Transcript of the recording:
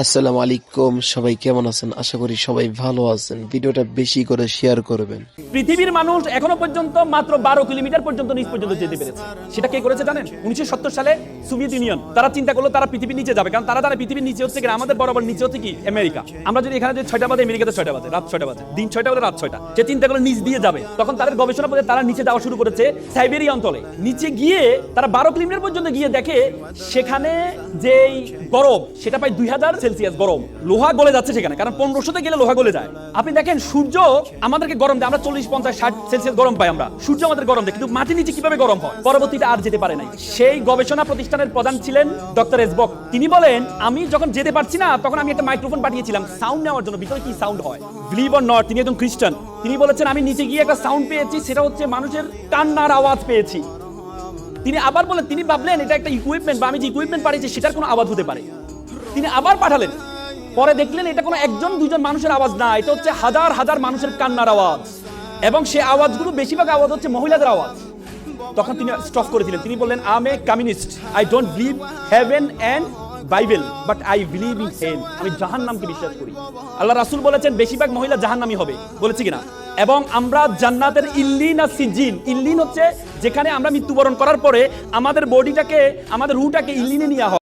আসসালামু আলাইকুম, সবাই কেমন আছেন? আশা করি সবাই ভালো আছেন। ভিডিওটা বেশি করে শেয়ার করবেন। পৃথিবীর মানুষ এখনও পর্যন্ত মাত্র বারো কিলোমিটার পর্যন্ত নিচ পর্যন্ত যেতে পেরেছে। সেটা কে করেছে জানেন? উনিশশো সত্তর সালে সোভিয়েত ইউনিয়ন। তারা চিন্তা করল তারা পৃথিবীর নিচে যাবে। কারণ তারা জানে পৃথিবীর নিচে হচ্ছে আমাদের বরাবর নিচে হচ্ছে কি? আমেরিকা। আমরা যদি এখানে যদি ছয়টা বাজে, আমেরিকাতে ছয়টা বাজে, রাত ছয়টা বাজে, দিন ছয়টা বাজে, রাত ছয়টা। সে চিন্তা করল নিচ দিয়ে যাবে। তখন তাদের গবেষণা করে তারা নিচে যাওয়া শুরু করেছে সাইবেরিয়া অঞ্চলে। নিচে গিয়ে তারা বারো কিলোমিটার পর্যন্ত গিয়ে দেখে সেখানে যেই গরম, সেটা প্রায় দুই হাজার সেলসিয়াস গরম। লোহা গলে যাচ্ছে সেখানে, কারণ পনেরোশোতে গেলে লোহা গলে যায়। আপনি দেখেন, সূর্য আমাদেরকে গরম দেয়, আমরা চল্লিশ, পঞ্চাশ, ষাট সেলসিয়াস গরম পাই আমরা। সূর্য আমাদের গরম দেয়, কিন্তু মাটির নিচে কীভাবে গরম হয়? পরবর্তীতে আর যেতে পারে নাই। সেই গবেষণা প্রতিষ্ঠানের প্রধান ছিলেন ডক্টর এসবক তিনি বলেন, আমি যখন যেতে পারছি না, তখন আমি একটা মাইক্রোফোন পাঠিয়েছিলাম। সাউন্ড নেওয়ার জন্য, ভিতরে কি সাউন্ড হয়? বিলিভ অর নট তিনি একজন খ্রিস্টান। তিনি বলেছেন, আমি নিচে গিয়ে একটা সাউন্ড পেয়েছি, সেটা হচ্ছে মানুষের কান্নার আওয়াজ পেয়েছি। তিনি আবার বলেন, তিনি ভাবলেন, এটা একটা ইকুইপমেন্ট বা আমি যে ইকুইপমেন্ট পাঠিয়েছি, সেটার কোনো আওয়াজ হতে পারে। তিনি আবার পাঠালেন। পরে দেখলেন এটা কোনো একজন দুজন মানুষের আওয়াজ না, এটা হচ্ছে হাজার হাজার মানুষের কান্নার আওয়াজ। এবং সে আওয়াজগুলো বেশিরভাগ আওয়াজ হচ্ছে মহিলাদের আওয়াজ। তখন তিনি স্টপ করে দিলেন তিনি বললেন I am a communist I don't believe heaven and Bible but I believe in hell আমি জাহান্নামকে বিশ্বাস করি। আল্লাহ রাসুল বলেছেন, বেশিরভাগ মহিলা জাহান্নামী হবে। বলেছি কিনা? এবং আমরা জান্নাতের ইল্লিন আর সিজিন, ইল্লিন হচ্ছে যেখানে আমরা মৃত্যুবরণ করার পরে আমাদের বডিটাকে আমাদের রুটাকে ইল্লিনে নেওয়া হয়